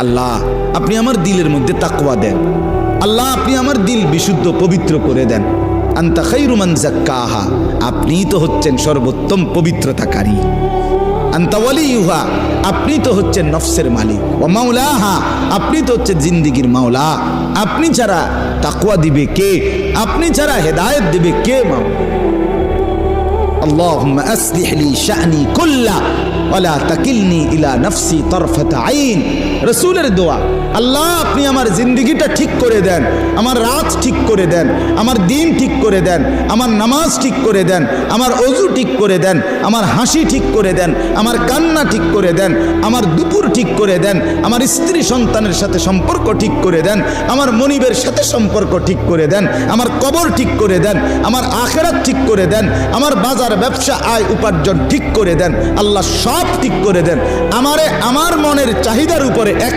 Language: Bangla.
আল্লাহ, আপনি আমার দিলের মধ্যে তাকওয়া দেন। আল্লাহ, আপনি আমার দিল বিশুদ্ধ, পবিত্র করে দেন। আন্তা খৈরুমান জাক্কাহা আপনি তো হচ্ছেন সর্বোত্তম পবিত্রতাকারী। আন্তাওয়ালি ইউহা আপনি তো হচ্ছেন নফসের মালিক। ও মাওলাহা আপনি তো হচ্ছেন জিন্দিগির মাওলা। আপনি ছাড়া তাকুয়া দিবে কে? আপনি ছাড়া হেদায়ত দিবে কে মাওলা? আল্লাহ আসলিহলি শাহনি কুল্লা। ওলা তাকিলনি ইলা নফসি তরফত আইন রসুলের দোয়া আল্লাহ আপনি আমার জিন্দিগিটা ঠিক করে দেন আমার রাত ঠিক করে দেন আমার দিন ঠিক করে দেন আমার নামাজ ঠিক করে দেন আমার অজু ঠিক করে দেন আমার হাসি ঠিক করে দেন আমার কান্না ঠিক করে দেন আমার দুপুর ঠিক করে দেন আমার স্ত্রী সন্তানের সাথে সম্পর্ক ঠিক করে দেন আমার মনিবের সাথে সম্পর্ক ঠিক করে দেন আমার কবর ঠিক করে দেন আমার আখেরাত ঠিক করে দেন আমার বাজার ব্যবসা আয় উপার্জন ঠিক করে দেন আল্লাহ সব সব ঠিক করে দেন। আমারে আমার মনের চাহিদার উপরে এক